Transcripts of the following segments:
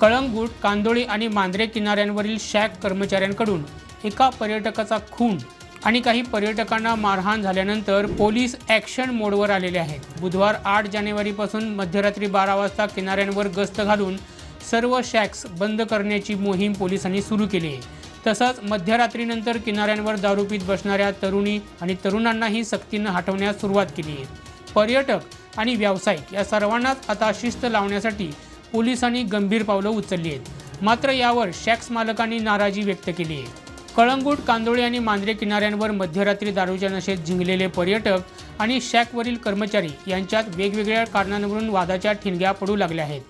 कळंगूट कांदोळी आणि मांद्रे किनाऱ्यांवरील शॅक कर्मचाऱ्यांकडून एका पर्यटकाचा खून आणि काही पर्यटकांना मारहाण झाल्यानंतर पोलीस ॲक्शन मोडवर आलेले आहेत बुधवार आठ जानेवारीपासून मध्यरात्री बारा वाजता किनाऱ्यांवर गस्त घालून सर्व शॅक्स बंद करण्याची मोहीम पोलिसांनी सुरू केली. आहे तसंच मध्यरात्रीनंतर किनाऱ्यांवर दारूपीत बसणाऱ्या तरुणी आणि तरुणांनाही सक्तीनं हटवण्यास सुरुवात केली. आहे पर्यटक आणि व्यावसायिक या सर्वांनाच आता शिस्त लावण्यासाठी पोलिसांनी गंभीर पावलं उचलली आहेत. मात्र यावर शॅक्स मालकांनी नाराजी व्यक्त केली आहे. कळंगूट कांदोळी आणि मांद्रे किनाऱ्यांवर मध्यरात्री दारूच्या नशेत झिंगलेले पर्यटक आणि शॅकवरील कर्मचारी यांच्यात वेगवेगळ्या कारणांवरून वादाच्या ठिणग्या पडू लागल्या आहेत.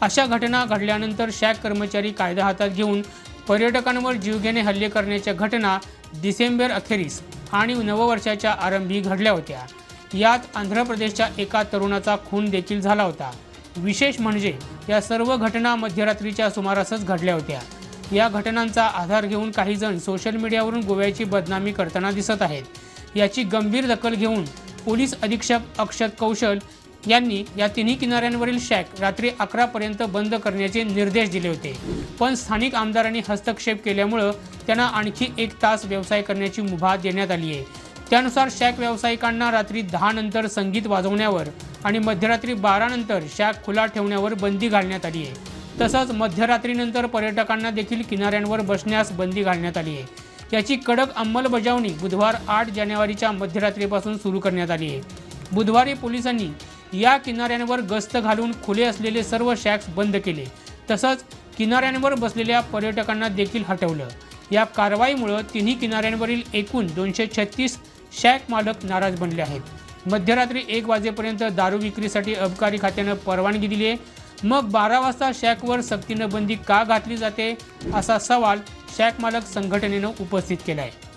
अशा घटना घडल्यानंतर शॅक कर्मचारी कायदा हातात घेऊन पर्यटकांवर जीवघेणे हल्ले करण्याच्या घटना डिसेंबर अखेरीस आणि नववर्षाच्या आरंभी घडल्या होत्या. यात आंध्र प्रदेशच्या एका तरुणाचा खून देखील झाला होता. विशेष म्हणजे या सर्व घटना मध्यरात्रीच्या सुमारासच घडल्या होत्या. या घटनांचा आधार घेऊन काही जण सोशल मीडियावरून गोव्याची बदनामी करताना दिसत आहेत. याची गंभीर दखल घेऊन पोलीस अधीक्षक अक्षत कौशल यांनी या तिन्ही किनाऱ्यांवरील शॅक रात्री अकरापर्यंत बंद करण्याचे निर्देश दिले होते. पण स्थानिक आमदारांनी हस्तक्षेप केल्यामुळं त्यांना आणखी एक तास व्यवसाय करण्याची मुभा देण्यात आली आहे त्यानुसार शॅक व्यावसायिकांना रात्री दहा नंतर संगीत वाजवण्यावर आणि मध्यरात्री बारा नंतर शॅक खुला ठेवण्यावर बंदी घालण्यात आली आहे. तसंच मध्यरात्रीनंतर पर्यटकांना देखील किनाऱ्यांवर बसण्यास बंदी घालण्यात आली आहे. याची कडक अंमलबजावणी बुधवार आठ जानेवारीच्या मध्यरात्रीपासून सुरू करण्यात आली आहे. बुधवारी पोलिसांनी या किनाऱ्यांवर गस्त घालून खुले असलेले सर्व शॅक्स बंद केले. तसंच किनाऱ्यांवर बसलेल्या पर्यटकांना देखील हटवलं. या कारवाईमुळं तिन्ही किनाऱ्यांवरील एकूण दोनशे छत्तीस शॅक मालक नाराज बनले आहेत. मध्यरात्री एक वाजेपर्यंत दारू विक्रीसाठी अबकारी खात्यानं परवानगी दिली आहे. मग बारा वाजता शॅकवर सक्तीनं बंदी का घातली जाते असा सवाल शॅक मालक संघटनेनं उपस्थित केला आहे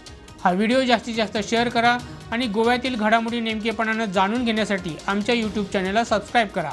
हा व्हिडिओ जास्तीत जास्त शेअर करा आणि गोव्यातील घडामोडी नेमकेपणानं जाणून घेण्यासाठी आमच्या यूट्यूब चॅनलला सबस्क्राईब करा.